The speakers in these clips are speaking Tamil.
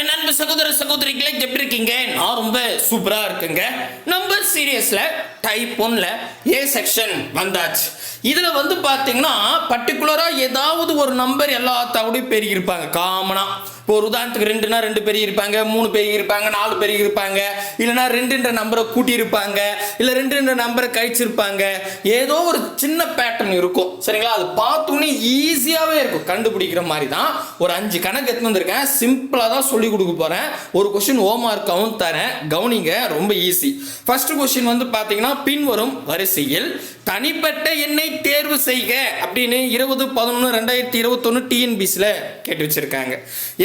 என் அன்பு சகோதர சகோதரிகளே எப்படி இருக்கீங்க? நான் ரொம்ப சூப்பரா இருக்குங்க. நம்பர் சீரியஸ்ல டைப் ஒன்ல ஏ செக்ஷன் வந்தாச்சு. இதில் வந்து பார்த்தீங்கன்னா பர்டிகுலராக ஏதாவது ஒரு நம்பர் எல்லாத்தாவோடய பெருகி இருப்பாங்க இப்போ ஒரு உதாரணத்துக்கு ரெண்டுனா ரெண்டு பெரிய இருப்பாங்க மூணு பெரிய இருப்பாங்க நாலு பெரிய இருப்பாங்க இல்லைன்னா ரெண்டுன்ற நம்பரை கூட்டியிருப்பாங்க இல்லை ரெண்டுன்ற நம்பரை கழிச்சிருப்பாங்க. ஏதோ ஒரு சின்ன பேட்டர்ன் இருக்கும். சரிங்களா? அது பார்த்தோன்னே ஈஸியாகவே இருக்கும். கண்டுபிடிக்கிற மாதிரி தான் ஒரு அஞ்சு கணக்கு எடுத்து வந்திருக்கேன். சிம்பிளாக தான் சொல்லி கொடுக்க போகிறேன் ஒரு கொஷின் ஓ மார்க்காகவும் தரேன். கவனிங்க ரொம்ப ஈஸி ஃபர்ஸ்ட் கொஸ்டின் வந்து பார்த்தீங்கன்னா பின்வரும் வரிசையில் தனிப்பட்ட எண்ணை தேர்வு செய்க அப்படின்னு இருபது பதினொன்று ரெண்டாயிரத்தி இருபத்தொன்று டிஎன்பிசியில் கேட்டு வச்சிருக்காங்க.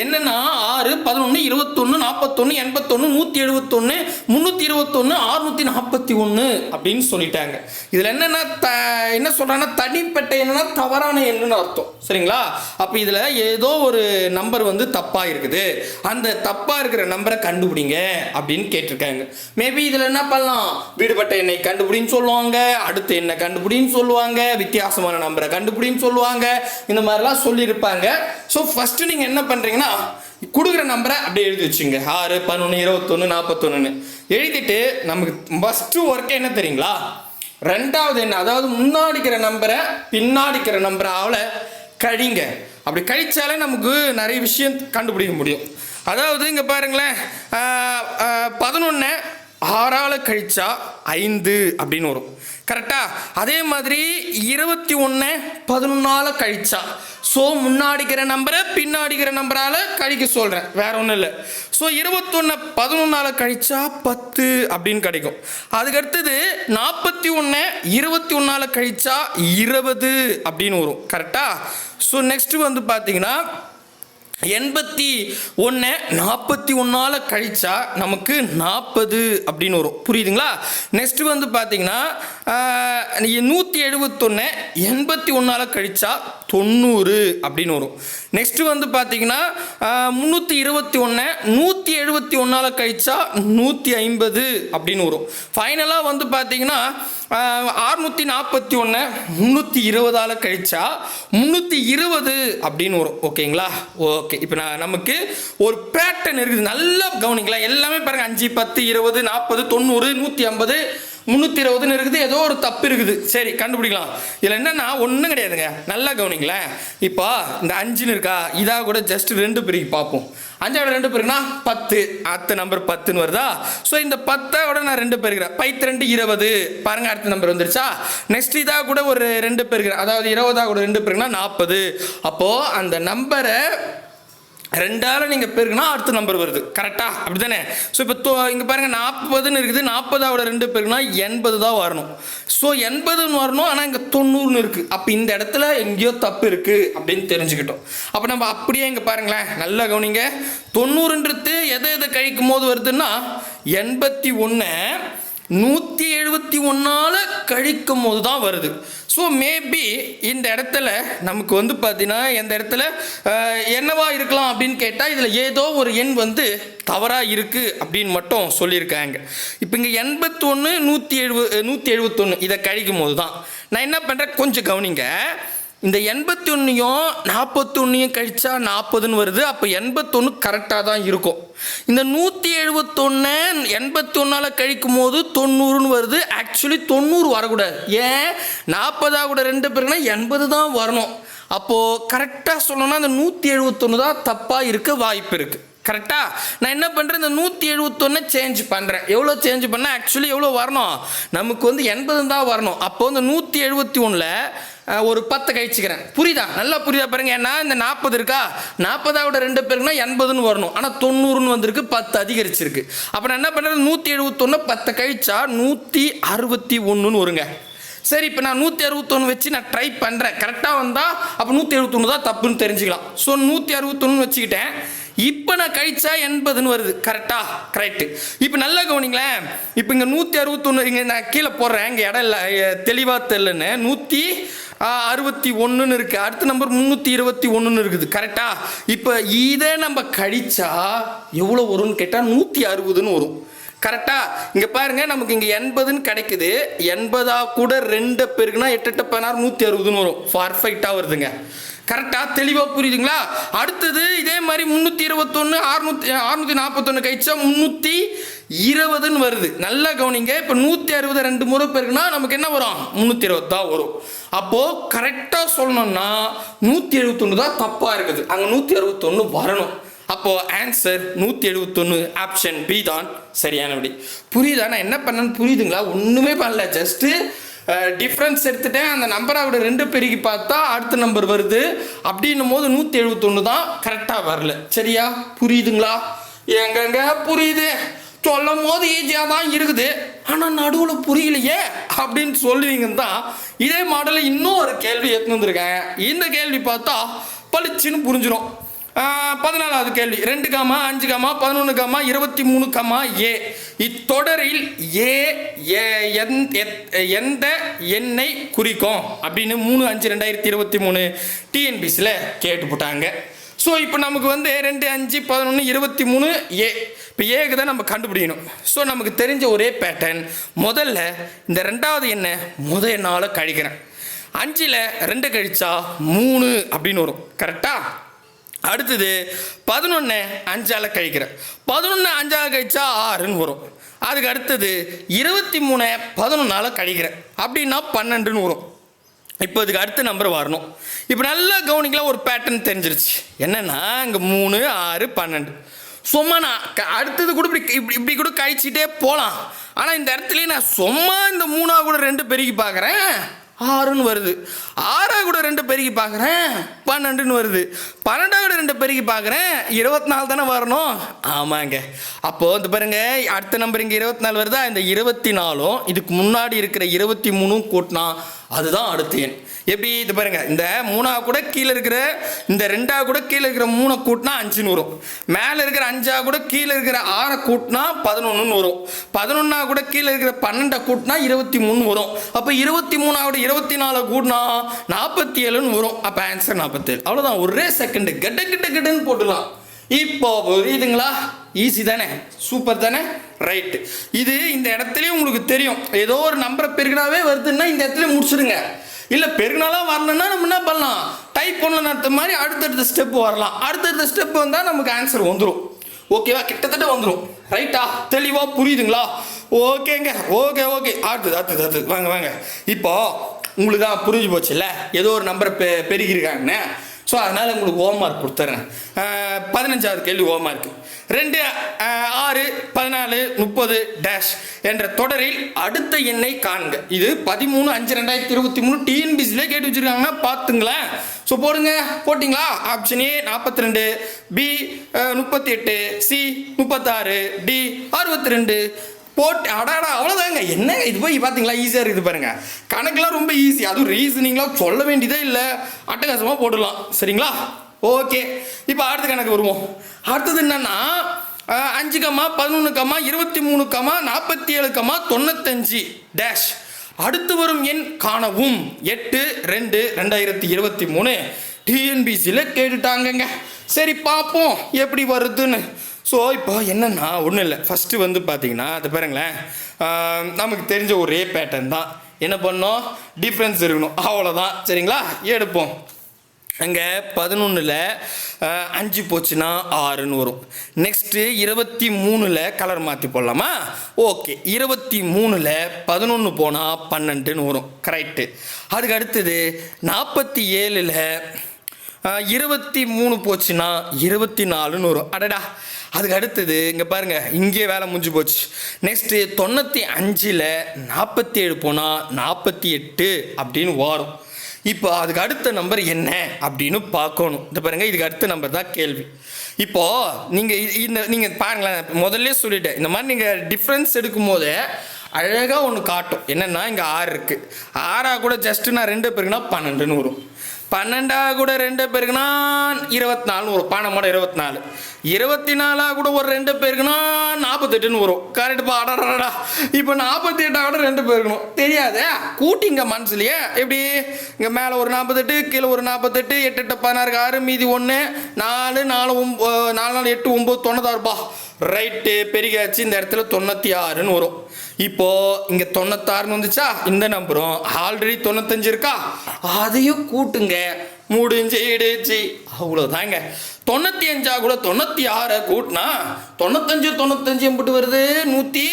என்னன்னா ஆறு பதினொன்று இருபத்தொன்று நாற்பத்தொன்று எண்பத்தொன்று நூற்றி எழுபத்தொன்று முந்நூற்றி இருபத்தொன்று அறுநூற்றி நாற்பத்தி ஒன்று அப்படின்னு சொல்லிட்டாங்க. இதில் என்னென்னா த என்ன சொல்கிறாங்கன்னா தனிப்பட்ட என்னன்னா தவறான எண்ணுன்னு அர்த்தம். சரிங்களா? அப்போ இதில் ஏதோ ஒரு நம்பர் வந்து தப்பாக இருக்குது. அந்த தப்பாக இருக்கிற நம்பரை கண்டுபிடிங்க அப்படின்னு கேட்டிருக்காங்க. மேபி இதில் என்ன பண்ணலாம்? வீடுபட்ட எண்ணை கண்டுபிடின்னு சொல்லுவாங்க அடுத்து என்ன கண்டுபிடின்னு சொல்லுவாங்க. வித்தியாசமான நம்பரை கண்டுபிடின்னு சொல்லுவாங்க இந்த மாதிரிலாம் சொல்லியிருப்பாங்க. ஸோ ஃபஸ்ட்டு நீங்கள் என்ன பண்ணுறீங்கன்னா கொடுக்குற நம்பரை அப்படியே எழுதி வச்சுங்க. ஆறு பதினொன்று இருபத்தொன்று நாற்பத்தொன்னு எழுதிட்டு நமக்கு ஃபஸ்ட்டு ஒர்க்கு என்ன தெரியுங்களா? ரெண்டாவது என்ன? அதாவது முன்னாடிக்கிற நம்பரை பின்னாடிக்கிற நம்பரை அவளை கழிங்க. அப்படி கழிச்சாலே நமக்கு நிறைய விஷயம் கண்டுபிடிக்க முடியும். அதாவது இங்கே பாருங்களேன் பதினொன்று ஆறால் கழிச்சா ஐந்து அப்படின்னு வரும். கரெக்டாக அதே மாதிரி இருபத்தி ஒன்று பதினொன்றால் கழிச்சா. ஸோ முன்னாடிக்கிற நம்பரை பின்னாடிக்கிற நம்பரால் கழிக்க சொல்கிறேன் வேற ஒன்றும் இல்லை. ஸோ இருபத்தொன்று பதினொன்றால் கழிச்சா பத்து அப்படின்னு கிடைக்கும். அதுக்கு அடுத்தது நாற்பத்தி ஒன்று இருபத்தி ஒன்றால் கழிச்சா இருபது அப்படின்னு வரும். கரெக்டாக ஸோ நெக்ஸ்ட்டு வந்து பார்த்தீங்கன்னா எண்பத்தி ஒன்று நாற்பத்தி ஒன்றால் கழிச்சா நமக்கு நாற்பது அப்படின்னு வரும். புரியுதுங்களா? நெக்ஸ்ட் வந்து பார்த்தீங்கன்னா நூற்றி எழுபத்தொன்று எண்பத்தி ஒன்றால் கழிச்சா தொண்ணூறு அப்படின்னு வரும். நெக்ஸ்ட்டு வந்து பார்த்தீங்கன்னா முந்நூற்றி இருபத்தி ஒன்று நூற்றி எழுபத்தி ஒன்றால் கழிச்சா நூற்றி ஐம்பது அப்படின்னு வரும். ஃபைனலாக வந்து பார்த்தீங்கன்னா அறுநூற்றி நாற்பத்தி ஒன்று முந்நூற்றி இருபதால் கழிச்சா முந்நூற்றி இருபது அப்படின்னு வரும். ஓகேங்களா? ஓகே. இப்போ நான் நமக்கு ஒரு பேட்டர்ன் இருக்குது. நல்லா கவனிக்கலாம் எல்லாமே பாருங்கள் அஞ்சு பத்து இருபது நாற்பது தொண்ணூறு நூற்றி ஐம்பது முந்நூற்றி இருபதுன்னு இருக்குது ஏதோ ஒரு தப்பு இருக்குது. சரி கண்டுபிடிக்கலாம். இதில் என்னென்னா ஒன்றும் கிடையாதுங்க. நல்லா கவனிங்களேன். இப்போ இந்த அஞ்சுன்னு இருக்கா? இதாக கூட ஜஸ்ட் ரெண்டு பிரிக்கு பார்ப்போம். அஞ்சாவோட ரெண்டு பேருக்குன்னா பத்து. அடுத்த நம்பர் பத்துன்னு வருதா? ஸோ இந்த பத்தாவோட நான் ரெண்டு பேருக்கிறேன். பைத்து ரெண்டு இருபது. பாருங்க அடுத்த நம்பர் வந்துருச்சா? நெக்ஸ்ட் இதாக கூட ஒரு ரெண்டு பேருக்கிறேன். அதாவது இருபதாக கூட ரெண்டு பேருக்குன்னா நாற்பது அப்போது அந்த நம்பரை ரெண்டால நீங்கள் பெருக்குனா அடுத்த நம்பர் வருது. கரெக்டா அப்படி தானே ஸோ இப்போ இங்கே பாருங்கள் நாற்பதுன்னு இருக்குது. நாற்பதாவோட ரெண்டு பேருக்குனா எண்பது தான் வரணும். ஸோ எண்பதுன்னு வரணும் ஆனால் இங்கே தொண்ணூறுன்னு இருக்குது அப்போ இந்த இடத்துல எங்கேயோ தப்பு இருக்குது அப்படின்னு தெரிஞ்சுக்கிட்டோம். அப்போ நம்ம அப்படியே இங்கே பாருங்களேன். நல்லா கவனிங்க. தொண்ணூறுன்றது எதை எதை கழிக்கும் போது வருதுன்னா எண்பத்தி ஒன்று நூற்றி எழுபத்தி ஒன்றால் கழிக்கும் போது தான் வருது. ஸோ மேபி இந்த இடத்துல நமக்கு வந்து பார்த்தீங்கன்னா இந்த இடத்துல என்னவா இருக்கலாம் அப்படின்னு கேட்டால் இதில் ஏதோ ஒரு எண் வந்து தவறாக இருக்குது அப்படின்னு மட்டும் சொல்லியிருக்காங்க. இப்போ இங்கே எண்பத்தொன்று நூற்றி எழுபது நூற்றி எழுபத்தொன்று இதை கழிக்கும் போது தான் நான் என்ன பண்ணுறேன் கொஞ்சம் கவனிங்க. இந்த எண்பத்தி ஒன்றையும் நாற்பத்தொன்னையும் கழிச்சா நாற்பதுன்னு வருது. அப்போ எண்பத்தொன்று கரெக்டாக தான் இருக்கும். இந்த நூற்றி எழுபத்தொன்று எண்பத்தி ஒன்றால் கழிக்கும் போது தொண்ணூறுன்னு வருது. ஆக்சுவலி தொண்ணூறு வரக்கூடாது. ஏன்? நாற்பதாக கூட ரெண்டு பேருக்குன்னா எண்பது தான் வரணும். அப்போது கரெக்டாக சொல்லணும்னா அந்த நூற்றி எழுபத்தொன்று தான் தப்பாக இருக்க வாய்ப்பு இருக்குது கரெக்டாக நான் என்ன பண்ணுறேன் இந்த நூற்றி எழுபத்தொன்னு சேஞ்ச் பண்ணுறேன் எவ்வளோ சேஞ்ச் பண்ணால் ஆக்சுவலி எவ்வளோ வரணும்? நமக்கு வந்து எண்பது தான் வரணும். அப்போது இந்த நூற்றி எழுபத்தி ஒன்றில் ஒரு பத்தை கழிச்சுக்கிறேன். புரியுதா? நல்லா புரியுதா பாருங்க. ஏன்னா இந்த நாற்பது இருக்கா? நாற்பதாவோட ரெண்டு பேருக்குனா எண்பதுன்னு வரணும். ஆனால் தொண்ணூறுன்னு வந்திருக்கு பத்து அதிகரிச்சிருக்கு. அப்போ நான் என்ன பண்ணுறது நூற்றி எழுபத்தொன்று பத்தை கழிச்சா நூற்றி அறுபத்தி ஒன்றுன்னு வருங்க. சரி இப்போ நான் நூற்றி அறுபத்தொன்று வச்சு நான் ட்ரை பண்ணுறேன் கரெக்டாக வந்தால் அப்போ நூற்றி எழுபத்தொன்று தான் தப்புன்னு தெரிஞ்சுக்கலாம். ஸோ நூற்றி அறுபத்தொன்னு வச்சுக்கிட்டேன். இப்போ நான் கழிச்சா எண்பதுன்னு வருது. கரெக்டா கரெக்டு இப்போ நல்லா கவனிங்களேன். இப்போ இங்கே நூற்றி அறுபத்தொன்று இங்கே நான் கீழே போடுறேன். இங்கே இடம் இல்லை தெளிவாக தெரிலன்னு நூற்றி அறுபத்தி ஒன்றுன்னு இருக்குது அடுத்த நம்பர் முந்நூற்றி இருபத்தி ஒன்றுன்னு இருக்குது. கரெக்டாக இப்போ இதை நம்ம கழிச்சா எவ்வளோ வரும்னு கேட்டால் நூற்றி அறுபதுன்னு வரும். கரெக்டாக இங்கே பாருங்கள் நமக்கு இங்கே எண்பதுன்னு கிடைக்குது. எண்பதாக கூட ரெண்டு பேருக்குன்னா எட்டு எட்டு பதினாறு நூற்றி அறுபதுன்னு வரும். பர்ஃபெக்டாக வருதுங்க. கரெக்டாக தெளிவாக புரியுதுங்களா? அடுத்தது இதே மாதிரி முந்நூற்றி இருபத்தொன்று அறுநூத்தி அறுநூற்றி நாற்பத்தொன்று கழிச்சா முந்நூற்றி இருபதுன்னு வருது. நல்லா கவனிங்க. இப்போ நூற்றி அறுபது ரெண்டு முறை பேருக்குன்னா நமக்கு என்ன வரும்? முந்நூற்றி இருபது தான் வரும். அப்போது கரெக்டாக சொல்லணும்னா நூற்றி எழுபத்தொன்று தான் தப்பாக இருக்குது. அங்கே நூற்றி அறுபத்தொன்று வரணும். அப்போது ஆன்சர் நூற்றி எழுபத்தொன்று ஆப்ஷன் பி தான். சரியான விடை புரியுதா? நான் என்ன பண்ணேன்னு புரியுதுங்களா? ஒன்றுமே பண்ணல. ஜஸ்ட்டு டிஃப்ரென்ஸ் எடுத்துட்டேன். அந்த நம்பரை விட ரெண்டு பெருக்கி பார்த்தா அடுத்த நம்பர் வருது. அப்படின்னும் போது நூற்றி எழுபத்தொன்று தான் கரெக்டாக வரல. சரியா? புரியுதுங்களா? எங்கங்க? புரியுது. சொல்லும் போது ஈஸியாக தான் இருக்குது. ஆனால் நடுவில் புரியலையே அப்படின்னு சொல்லுவீங்கன்னு தான் இதே மாடலில் இன்னும் ஒரு கேள்வி எடுத்துன்னு வந்திருக்கேன். இந்த கேள்வி பார்த்தா பளிச்சுன்னு புரிஞ்சிடும் பதினாலாவது கேள்வி. ரெண்டு காமா அஞ்சு காமா பதினொன்று காமா இருபத்தி மூணு காமா ஏ. இத்தொடரில் ஏ ஏ- எந்- எத்- எந்த எண்ணை குறிக்கும்? அப்படின்னு மூணு அஞ்சு ரெண்டாயிரத்தி இருபத்தி மூணு டிஎன்பிசியில் கேட்டு போட்டாங்க. ஸோ இப்போ நமக்கு வந்து ரெண்டு அஞ்சு பதினொன்று இருபத்தி மூணு ஏ. இப்போ ஏக்கு தான் நம்ம கண்டுபிடிக்கணும். ஸோ நமக்கு தெரிஞ்ச ஒரே பேட்டர்ன் முதல்ல இந்த ரெண்டாவது எண்ணை முத எண்ணால் கழிக்கிறேன். அஞ்சில் ரெண்டு கழிச்சா மூணு அப்படின்னு வரும். கரெக்டாக அடுத்தது பதினொன்று அஞ்சால் கழிக்கிறேன். பதினொன்று அஞ்சால் கழிச்சா ஆறுன்னு வரும். அதுக்கு அடுத்தது இருபத்தி மூணு பதினொன்றால் கழிக்கிறேன். அப்படின்னா பன்னெண்டுன்னு வரும். இப்போ இதுக்கு அடுத்த நம்பர் வரணும். இப்போ நல்லா கவனிக்கலாம் ஒரு பேட்டர்ன் தெரிஞ்சிருச்சு. என்னன்னா இங்கே மூணு ஆறு பன்னெண்டு. சும்மா நான் க- அடுத்தது கூட இப்படி இப்படி இப்படி கூட கழிச்சிட்டே போகலாம் ஆனால் இந்த இடத்துலையே நான் சும்மா இந்த மூணாவது கூட ரெண்டு பெருகி பார்க்குறேன். ஆறுன்னு வருது. ஆறாக கூட ரெண்டு பெருகி பார்க்குறேன் பன்னெண்டுன்னு வருது. பன்னெண்டாக கூட ரெண்டு பெருகி பார்க்குறேன் இருபத்தி நாலு தானே வரணும்? ஆமாங்க. அப்போது இந்த பாருங்க அடுத்த நம்பர் இங்கே இருபத்தி நாலு வருதா? இந்த இருபத்தி நாலும் இதுக்கு முன்னாடி இருக்கிற இருபத்தி மூணும் கூட்டினா அதுதான் அடுத்த எண். எப்படி? இது பாருங்க. இந்த மூணா கூட கீழே இருக்கிற இந்த ரெண்டா கூட கீழே இருக்கிற மூணை கூட்டினா அஞ்சுன்னு வரும். மேலே இருக்கிற அஞ்சா கூட கீழே இருக்கிற ஆறை கூட்டினா பதினொன்றுன்னு வரும். பதினொன்னா கூட கீழே இருக்கிற பன்னெண்டை கூட்டினா இருபத்தி மூணு வரும். அப்போ இருபத்தி மூணாவோட இருபத்தி நாலு கூட்டினா நாற்பத்தி ஏழுன்னு வரும். அப்போ ஆன்சர் நாற்பத்தேழு. அவ்வளோதான் ஒரே செகண்டு கெட்ட கிட்ட கெட்டுன்னு போட்டுடலாம். இப்போ புரியுதுங்களா ஈஸி தானே? சூப்பர் தானே? ரைட்டு இது இந்த இடத்துலையும் உங்களுக்கு தெரியும். ஏதோ ஒரு நம்பரை பெருகினாவே வருதுன்னா இந்த இடத்துல முடிச்சிடுங்க. இல்லை பெருகினாலாம் வரலன்னா நம்ம என்ன பண்ணலாம்? டைப் பண்ணல நடத்த மாதிரி அடுத்தடுத்த ஸ்டெப் வரலாம். அடுத்தடுத்த ஸ்டெப் வந்தால் நமக்கு ஆன்சர் வந்துடும் ஓகேவா கிட்டத்தட்ட வந்துடும் ரைட்டா தெளிவாக புரியுதுங்களா? ஓகேங்க ஓகே ஓகே அடுத்தது அடுத்தது அடுத்தது வாங்க வாங்க. இப்போ உங்களுக்கு தான் புரிஞ்சு போச்சுல்ல? ஏதோ ஒரு நம்பரை பெ பெருகிருக்காங்கன்னு. ஸோ அதனால் உங்களுக்கு ஹோம் மார்க் கொடுத்துட்றேன் பதினஞ்சாவது கேள்வி ஹோம் மார்க் ரெண்டு ஆறு பதினாலு முப்பது டேஷ் என்ற தொடரில் அடுத்த எண்ணை காண்க. இது பதிமூணு அஞ்சு ரெண்டாயிரத்தி இருபத்தி மூணு டிஎன்பிசிலே கேட்டு வச்சிருக்காங்க. பார்த்துங்களேன். ஸோ போடுங்க. போட்டிங்களா? ஆப்ஷன் ஏ நாற்பத்தி ரெண்டு பி முப்பத்தி எட்டு சி முப்பத்தாறு டி அறுபத்தி ரெண்டு போட்டு அடாடா அவ்வளோதாங்க என்னங்க இது போய் பார்த்தீங்களா ஈஸியாக இருக்குது பாருங்கள் கணக்கெலாம் ரொம்ப ஈஸி அதுவும் ரீசனிங்லாம் சொல்ல வேண்டியதே இல்லை. அட்டகாசமாக போட்டுடலாம். சரிங்களா? ஓகே இப்போ அடுத்த கணக்கு வருவோம். அடுத்தது என்னன்னா அஞ்சு கம்மா பதினொன்று கம்மா இருபத்தி மூணு கம்மா நாற்பத்தி ஏழு கம்மா தொண்ணூத்தஞ்சு டேஷ் அடுத்து வரும் எண் காணவும். எட்டு ரெண்டு ரெண்டாயிரத்தி இருபத்தி மூணு. டிஎன்பிசியில் கேட்டுட்டாங்கங்க. சரி பார்ப்போம் எப்படி வருதுன்னு. ஸோ இப்போ என்னென்னா ஒன்றும் இல்லை. ஃபஸ்ட்டு வந்து பார்த்தீங்கன்னா அது பாருங்களேன் நமக்கு தெரிஞ்ச ஒரே பேட்டர்ன் தான். என்ன பண்ணோம்? டிஃப்ரென்ஸ் இருக்கணும். அவ்வளோதான் சரிங்களா? எடுப்போம். அங்கே பதினொன்றில் அஞ்சு போச்சுன்னா ஆறுன்னு வரும். நெக்ஸ்ட்டு இருபத்தி மூணில் கலர் மாற்றி போடலாமா? ஓகே இருபத்தி மூணில் பதினொன்று போனால் பன்னெண்டுன்னு வரும். கரெக்டு அதுக்கு அடுத்தது நாற்பத்தி ஏழில் இருபத்தி மூணு போச்சுன்னா இருபத்தி நாலுன்னு வரும். அடடா. அதுக்கு அடுத்தது இங்கே பாருங்க இங்கே வேலை முடிஞ்சு போச்சு. நெக்ஸ்ட்டு தொண்ணூற்றி அஞ்சில் நாற்பத்தி ஏழு போனால் நாற்பத்தி எட்டு அப்படின்னு வரும். இப்போ அதுக்கு அடுத்த நம்பர் என்ன அப்படின்னு பார்க்கணும். இந்த பாருங்கள் இதுக்கு அடுத்த நம்பர் தான் கேள்வி. இப்போ நீங்கள் இந்த நீங்கள் பாருங்களேன் முதல்ல சொல்லிட்டேன். இந்த மாதிரி நீங்கள் டிஃப்ரென்ஸ் எடுக்கும் போதே அழகாக ஒன்று காட்டும். என்னென்னா இங்கே ஆறு இருக்குது ஆறாக கூட ஜஸ்ட்டு நான் ரெண்டு பேருக்குன்னா பன்னெண்டுன்னு வரும். பன்னெண்டா கூட ரெண்டு பேருக்குன்னா இருபத்தி நாலு வரும். பணமோட இருபத்தி நாலு. இருபத்தி நாலாக கூட ஒரு ரெண்டு பேருக்குன்னா நாற்பத்தெட்டுன்னு வரும். கரெக்டுப்பா அடடா இப்போ நாற்பத்தி எட்டாக கூட ரெண்டு பேருக்கணும். தெரியாதே? கூட்டிங்க மனசுலையே. எப்படி? இங்கே மேலே ஒரு நாற்பத்தெட்டு கீழே ஒரு நாற்பத்தெட்டு எட்டு எட்டு பதினாறு ஆறு மீதி ஒன்று நாலு நாலு ஒம்போ நாலு நாலு எட்டு ஒம்பது தொண்ணூத்தாறுப்பா ரைட்டு பெருகாச்சு இந்த இடத்துல தொண்ணூற்றி ஆறுன்னு வரும். இப்போ இங்கே தொண்ணூத்தாறுன்னு வந்துச்சா? இந்த நம்பரும். ஆல்ரெடி தொண்ணூத்தஞ்சு இருக்கா? அதையும் கூட்டுங்க. முடிஞ்சிடுச்சு அவ்வளோதாங்க தொண்ணூற்றி அஞ்சா கூட தொண்ணூற்றி ஆறை கூட்டினா தொண்ணூத்தஞ்சு தொண்ணூத்தஞ்சு எம்பிட்டு வருது? நூற்றி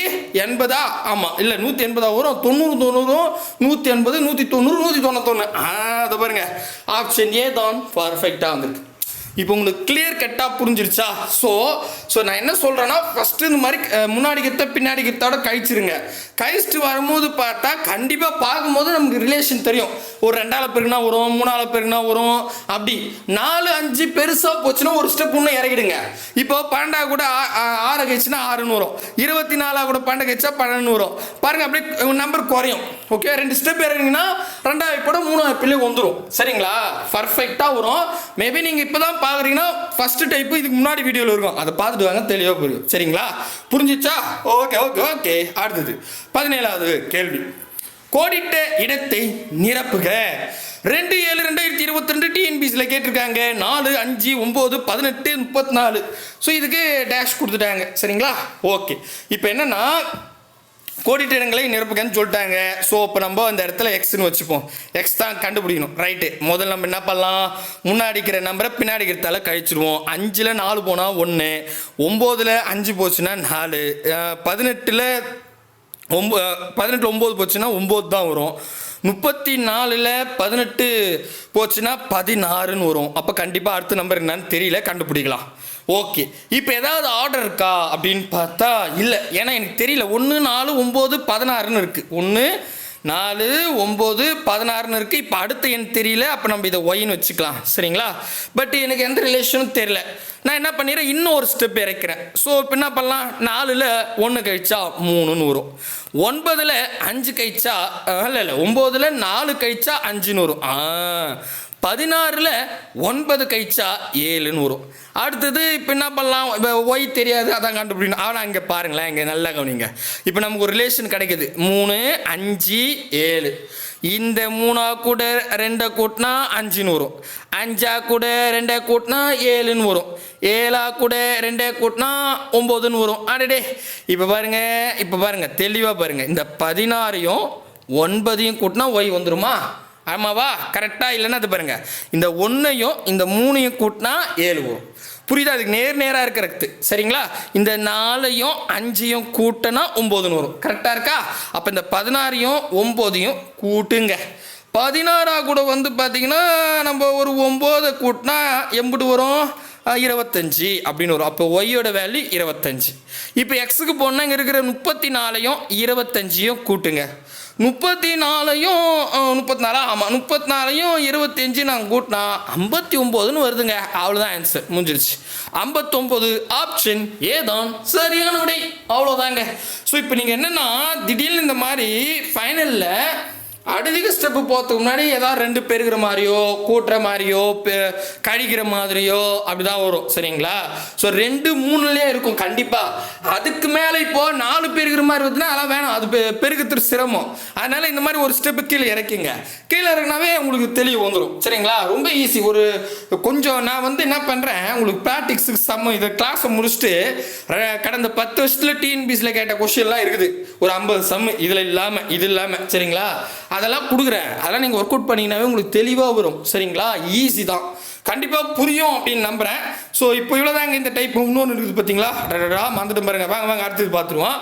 எண்பதா? ஆமாம் இல்லை நூற்றி எண்பதா வரும். தொண்ணூறு தொண்ணூறும் நூற்றி எண்பது நூற்றி தொண்ணூறு நூற்றி தொண்ணூத்தொன்று அதை பாருங்க. ஆப்ஷன் ஏ தான் பர்ஃபெக்டாக வந்திருக்கு. இப்போ உங்களுக்கு கிளியர் கட்டாக புரிஞ்சிருச்சா? ஸோ ஸோ நான் என்ன சொல்கிறேன்னா ஃபஸ்ட்டு இந்த மாதிரி முன்னாடி கிட்ட பின்னாடி கிட்டோட கழிச்சிருங்க. கழிச்சிட்டு வரும்போது பார்த்தா கண்டிப்பாக பார்க்கும்போது நமக்கு ரிலேஷன் தெரியும். ஒரு ரெண்டாவது பெருக்குனா வரும் மூணாவது பெருக்குனா வரும். அப்படி நாலு அஞ்சு பெருசாக போச்சுன்னா ஒரு ஸ்டெப் இன்னும் இறக்கிடுங்க. இப்போ பன்னெண்டா கூட ஆறு கழிச்சுன்னா ஆறுன்னு வரும். இருபத்தி நாலாக கூட பன்னெண்டு கழிச்சா பன்னெண்டு வரும். பாருங்கள் அப்படியே நம்பர் குறையும். ஓகே ரெண்டு ஸ்டெப் இறங்கிங்கன்னா ரெண்டாவது கூட மூணாவது பிள்ளை வந்துடும் சரிங்களா? பர்ஃபெக்டாக வரும். மேபி நீங்கள் இப்போ தான் பார்க்குறீங்கன்னா ஃபஸ்ட்டு டைப்பு இதுக்கு முன்னாடி வீடியோவில் இருக்கும். அதை பார்த்துட்டு வாங்க தெளிவாக புரியும். சரிங்களா? புரிஞ்சிச்சா? ஓகே ஓகே ஓகே அடுத்தது. பதினேழாவது கேள்வி. கோடிட்ட இடத்தை நிரப்புக. ரெண்டு ஏழு ரெண்டாயிரத்தி இருபத்தி ரெண்டு டிஎன்பிசியில் கேட்டிருக்காங்க. நாலு அஞ்சு ஒம்பது பதினெட்டு முப்பத்தி நாலு. ஸோ இதுக்கு டேஷ் கொடுத்துட்டாங்க. சரிங்களா? ஓகே இப்போ என்னென்னா கோடிட்ட இடங்களை நிரப்புகன்னு சொல்லிட்டாங்க. ஸோ இப்போ நம்ம அந்த இடத்துல எக்ஸ்னு வச்சுப்போம். எக்ஸ் தான் கண்டுபிடிக்கணும். ரைட்டு முதல்ல நம்ம என்ன பண்ணலாம்? முன்னாடிக்கிற நம்பரை பின்னாடி இருக்கிறதால கழிச்சிடுவோம். அஞ்சில் நாலு போனால் ஒன்று ஒம்போதில் அஞ்சு போச்சுன்னா நாலு. பதினெட்டில் ஒம்போ பதினெட்டு ஒம்பது போச்சுன்னா ஒம்பது தான் வரும். முப்பத்தி நாலில் பதினெட்டு போச்சுன்னா பதினாறுன்னு வரும். அப்போ கண்டிப்பாக அடுத்த நம்பர் என்னன்னு தெரியல. கண்டுபிடிக்கலாம். ஓகே இப்போ ஏதாவது ஆர்டர் இருக்கா அப்படின்னு பார்த்தா இல்லை. ஏன்னா எனக்கு தெரியல. ஒன்று நாலு ஒம்பது பதினாறுன்னு இருக்குது ஒன்று நாலு ஒம்பது பதினாறுன்னு இருக்குது இப்போ அடுத்த எண் தெரியல. அப்போ நம்ம இதை ஒயின்னு வச்சுக்கலாம். சரிங்களா? பட் எனக்கு எந்த ரிலேஷனும் தெரியல. நான் என்ன பண்ணிடுறேன்? இன்னும் ஒரு ஸ்டெப் இறக்கிறேன். ஸோ இப்போ என்ன பண்ணலாம்? நாலில் ஒன்று கழிச்சா மூணுன்னு வரும். ஒன்பதில் அஞ்சு கழிச்சா இல்லை இல்லை. ஒம்போதில் நாலு கழிச்சா அஞ்சுன்னு வரும். ஆ. பதினாறில் ஒன்பது கைச்சா ஏழுன்னு வரும். அடுத்தது இப்போ என்ன பண்ணலாம்? இப்போ ஒய் தெரியாது அதான் கண்டுபிடிக்கணும். ஆனால் இங்கே பாருங்களேன் இங்கே நல்லா கவனிங்க. இப்போ நமக்கு ஒரு ரிலேஷன் கிடைக்குது. மூணு அஞ்சு ஏழு. இந்த மூணா கூட ரெண்டை கூட்டினா அஞ்சுன்னு வரும். அஞ்சா கூட ரெண்டை கூட்டினா ஏழுன்னு வரும். ஏழா கூட ரெண்டை கூட்டினா ஒம்போதுன்னு வரும். அடடே. இப்போ பாருங்கள் இப்போ பாருங்கள் தெளிவாக பாருங்கள் இந்த பதினாறையும் ஒன்பதையும் கூட்டினா ஒய் வந்துருமா? ஆமாவா? கரெக்டாக இல்லைன்னா அது பாருங்கள் இந்த ஒன்றையும் இந்த மூணையும் கூட்டினா ஏழு வரும். புரியுதா? அதுக்கு நேர் நேராக இருக்கிறது சரிங்களா? இந்த நாலையும் அஞ்சையும் கூட்டினா ஒம்போதுன்னு வரும் கரெக்டாக இருக்கா? அப்போ இந்த பதினாறையும் ஒம்போதையும் கூட்டுங்க. பதினாறா கூட வந்து பார்த்தீங்கன்னா நம்ம ஒரு ஒம்போதை கூட்டினா எம்பிட்டு வரும். இருபத்தஞ்சி அப்படின்னு வரும். அப்போ ஒய்யோட வேல்யூ இருபத்தஞ்சி. இப்போ எக்ஸுக்கு போனால் இங்கே இருக்கிற முப்பத்தி நாலையும் இருபத்தஞ்சையும் கூட்டுங்க. முப்பத்தி நாலையும் முப்பத்தி நாலா ஆமாம் முப்பத்தி நாலையும் இருபத்தஞ்சு நாங்கள் கூட்டினா ஐம்பத்தி ஒம்போதுன்னு வருதுங்க. அவ்வளோதான் ஆன்சர் முடிஞ்சிருச்சு. ஐம்பத்தொம்போது ஆப்ஷன் ஏதான் சரியான விடை. அவ்வளோதாங்க ஸோ இப்போ நீங்கள் என்னென்னா திடீர்னு இந்த மாதிரி ஃபைனலில் அடுத்த ஸ்டெப்பு போகிறதுக்கு முன்னாடி ஏதாவது ரெண்டு பெருகிற மாதிரியோ கூட்டுற மாதிரியோ பெ- கழிக்கிற மாதிரியோ அப்படிதான் வரும். சரிங்களா? ஸோ ரெண்டு மூணுலேயே இருக்கும் கண்டிப்பாக அதுக்கு மேலே இப்போ நாலு பெருகிற மாதிரி இருக்குதுன்னா அதெல்லாம் வேணாம். அது பெ- சிரமம். அதனால இந்த மாதிரி ஒரு ஸ்டெப்பு கீழே இறக்கிங்க. கீழே இறக்குனாவே உங்களுக்கு தெளிவு வந்துடும் சரிங்களா? ரொம்ப ஈஸி ஒரு கொஞ்சம் நான் வந்து என்ன பண்ணுறேன் உங்களுக்கு ப்ராக்டிக்ஸுக்கு சம்ம இதை கிளாஸை முடிச்சுட்டு கடந்த பத்து வருஷத்தில் டிஎன்பிசியில் கேட்ட கொஷின்லாம் இருக்குது. ஒரு ஐம்பது சம்மு இதில் இல்லாமல் இது இல்லாமல் சரிங்களா? அதெல்லாம் கொடுக்குறேன். அதெல்லாம் நீங்கள் ஒர்க் அவுட் பண்ணிங்கனாவே உங்களுக்கு தெளிவாக வரும். சரிங்களா? ஈஸி தான். கண்டிப்பாக புரியும் அப்படின்னு நம்புகிறேன் ஸோ இப்போ இவ்வளோதாங்க இந்த டைப் இன்னொன்று இருக்குது பார்த்தீங்களா டடடா மறந்துட்டு பாருங்க. வாங்க வாங்க அடுத்தது பார்த்துருவோம்.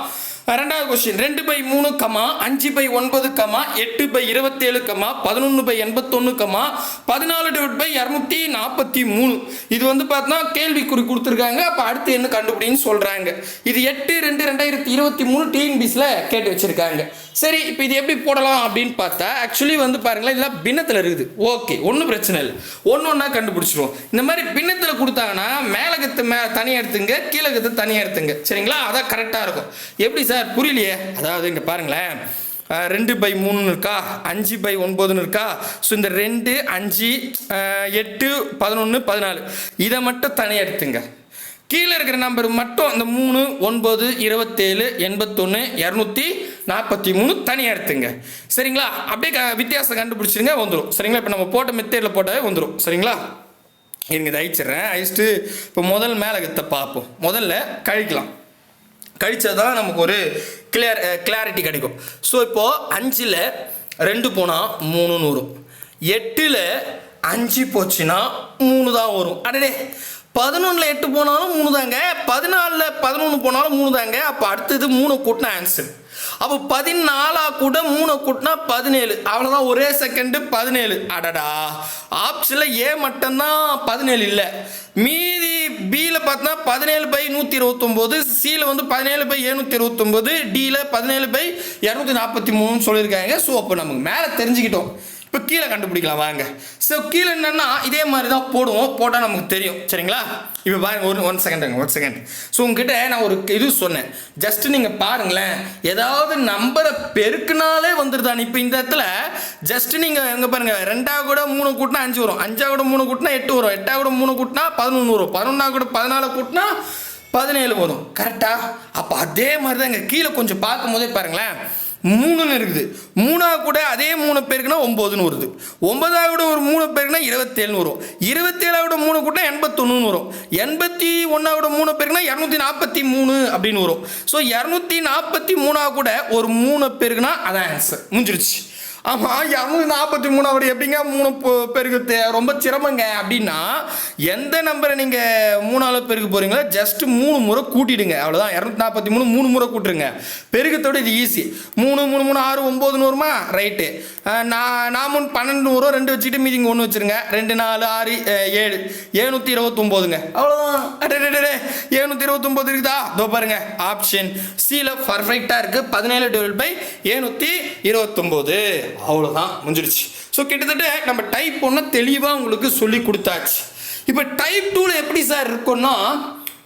ரெண்டாவது கொஸ்டின் ரெண்டு பை மூணு கமா அஞ்சு பை ஒன்பது கமா எட்டு பை இருபத்தேழு கமா பதினொன்று பை எண்பத்தொன்று கமா பதினாலு டிவைட் பை இரநூத்தி நாற்பத்தி மூணு இது வந்து பார்த்தோன்னா கேள்விக்குறி கொடுத்துருக்காங்க. அப்போ அடுத்து என்ன கண்டுபிடின்னு சொல்கிறாங்க இது எட்டு ரெண்டு ரெண்டாயிரத்தி இருபத்தி மூணு டிஎன்பிஸில் கேட்டு வச்சுருக்காங்க. சரி இப்போ இது எப்படி போடலாம் அப்படின்னு பார்த்தா ஆக்சுவலி வந்து பாருங்களேன் இதெல்லாம் பின்னத்தில் இருக்குது. ஓகே ஒன்றும் பிரச்சனை இல்லை. ஒன்று ஒன்றா கண்டுபிடிச்சிருவோம். இந்த மாதிரி பின்னத்தில் கொடுத்தாங்கன்னா மேலகத்து மே தனியாக எடுத்துங்க கீழகத்து தனியாக எடுத்துங்க. சரிங்களா? அதான் கரெக்டாக இருக்கும். எப்படி சார்? புரியலையே? அதாவது இங்கே பாருங்களேன். ரெண்டு பை மூணுன்னு இருக்கா? அஞ்சு பை ஒன்பதுன்னு இருக்கா? ஸோ இந்த ரெண்டு அஞ்சு எட்டு பதினொன்று பதினாலு. இதை மட்டும் தனியாக எடுத்துங்க. கீழே இருக்கிற நம்பர் மட்டும் இந்த மூணு ஒன்பது இருபத்தேழு எண்பத்தொன்று இரநூத்தி நாற்பத்தி மூணு தனியாக எடுத்துங்க. சரிங்களா? அப்படியே க- வித்தியாசம் கண்டுபிடிச்சிருங்க வந்துடும் சரிங்களா? இப்போ நம்ம போட்ட மெத்தேடில் போட்டாவே வந்துடும் சரிங்களா? எனக்கு இதை அழிச்சிடுறேன். அழிச்சிட்டு இப்போ முதல் மேலகத்தை பார்ப்போம். முதல்ல கழிக்கலாம். கழிச்சா தான் நமக்கு ஒரு கிளியர் கிளாரிட்டி கிடைக்கும். ஸோ இப்போது அஞ்சில் ரெண்டு போனால் மூணு நூறும் எட்டில் அஞ்சு போச்சுன்னா மூணு தான் வரும். அடடே! பதினொன்றில் எட்டு போனாலும் மூணு தாங்க பதினாலில் பதினொன்று போனாலும் மூணு தாங்க அப்போ அடுத்தது மூணு கூட்டினா ஆன்சர் அப்போ பதினாலாக கூட மூணு கூட்டினா பதினேழு. அவ்வளோதான் ஒரே செகண்டு பதினேழு. அடடா. ஆப்ஷனில் ஏ மட்டும்தான் பதினேழு இல்லை. மீதி பியில் பார்த்தா பதினேழு பை நூற்றி இருபத்தொம்போது சியில் வந்து பதினேழு பை ஏழ்நூற்றி இருபத்தொம்போது டியில் பதினேழு பை இரநூத்தி நாற்பத்தி மூணுன்னு சொல்லியிருக்காங்க. ஸோ அப்போ நமக்கு மேலே தெரிஞ்சுக்கிட்டோம். இப்போ கீழே கண்டுபிடிக்கலாம் வாங்க ஸோ கீழே என்னன்னா இதே மாதிரி தான் போடுவோம். போட்டால் நமக்கு தெரியும். சரிங்களா? இப்போ பாருங்க ஒரு one second one second so உங்ககிட்ட நான் ஒரு இது சொன்னேன். ஜஸ்ட் நீங்கள் பாருங்களேன். ஏதாவது நம்பரை பெருக்குனாலே வந்துருதான். இப்போ இந்த இடத்துல ஜஸ்ட் நீங்கள் எங்கே பாருங்க ரெண்டா கூட மூணு கூட்டினா அஞ்சு வரும். அஞ்சாக கூட மூணு கூட்டினா எட்டு வரும். எட்டா கூட மூணு கூட்டினா பதினொன்று வரும். பதினொன்றா கூட பதினாலு கூட்டினா பதினேழு வரும். கரெக்டாக அப்போ அதே மாதிரி தான் இங்கே கீழே கொஞ்சம் பார்க்கும் போதே பாருங்களேன். மூணுன்னு இருக்குது. மூணாக கூட அதே மூணு பேருக்குன்னா ஒம்போதுன்னு வருது. ஒன்பதா கூட ஒரு மூணு பேருக்குன்னா இருபத்தேழுன்னு வரும். இருபத்தேழாவோட மூணு கூட்டினா எண்பத்தொன்னுன்னு வரும். எண்பத்தி ஒன்றாவோட மூணு பேருக்குன்னா இரநூத்தி நாற்பத்தி மூணு அப்படின்னு வரும். ஸோ இரநூத்தி நாற்பத்தி மூணாக கூட ஒரு மூணு பேருக்குன்னா அதான் ஆன்சர் முடிஞ்சிருச்சு. ஆமாம் இரநூத்தி நாற்பத்தி மூணாவது எப்படிங்க? மூணு பெருக்கு ரொம்ப சிரமங்க. அப்படின்னா எந்த நம்பரை நீங்கள் மூணாவது பெருக்க போகிறீங்களோ ஜஸ்ட் மூணு முறை கூட்டிடுங்க. அவ்வளோதான் இரநூத்தி நாற்பத்தி மூணு மூணு முறை கூட்டுருங்க. பெருக்கத்தோட இது ஈஸி மூணு மூணு மூணு ஆறு ஒம்பது நூறுமா? ரைட்டு நான் நான் மூணு பன்னெண்டு நூறுவா ரெண்டு வச்சுக்கிட்டு மீதிங்க ஒன்று வச்சுருங்க. ரெண்டு நாலு ஆறு ஏழு. ஏழ்நூற்றி இருபத்தொம்போதுங்க. அவ்வளோதான் ஏழ்நூற்றி இருபத்தொம்போது இருக்குதா? இதோ பாருங்க. ஆப்ஷன் சியில் பர்ஃபெக்டாக இருக்குது பதினேழு டிவைட் பை ஏழ்நூற்றி இருபத்தொம்போது. அவ்வளோதான் முடிஞ்சிருச்சு. ஸோ கிட்டத்தட்ட நம்ம டைப் ஒன்று தெளிவாக உங்களுக்கு சொல்லி கொடுத்தாச்சு. இப்போ டைப் டூவில் எப்படி சார் இருக்கும்னா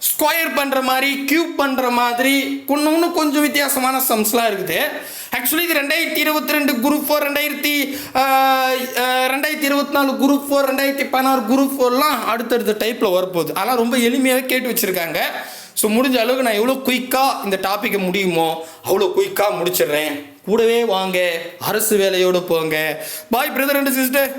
ஸ்கொயர் பண்ணுற மாதிரி கியூப் பண்ணுற மாதிரி கொஞ்சம் இன்னும் கொஞ்சம் வித்தியாசமான சம்ஸ்லாம் இருக்குது. ஆக்சுவலி இது ரெண்டாயிரத்தி இருபத்தி ரெண்டு குரூப் ஃபோர் ரெண்டாயிரத்தி ரெண்டாயிரத்தி இருபத்தி நாலு குரூப் ஃபோர் ரெண்டாயிரத்தி பதினாறு குரூப் ஃபோர்லாம் அடுத்தடுத்த டைப்பில் வரப்போகுது. அதெல்லாம் ரொம்ப எளிமையாகவே கேட்டு வச்சுருக்காங்க. ஸோ முடிஞ்ச அளவுக்கு நான் எவ்வளோ குயிக்காக இந்த டாப்பிக்கை முடியுமோ அவ்வளோ குயிக்காக முடிச்சிடுறேன். கூடவே வாங்க அரசு வேலையோடு போங்க. பாய் பிரதர் அண்ட் சிஸ்டர்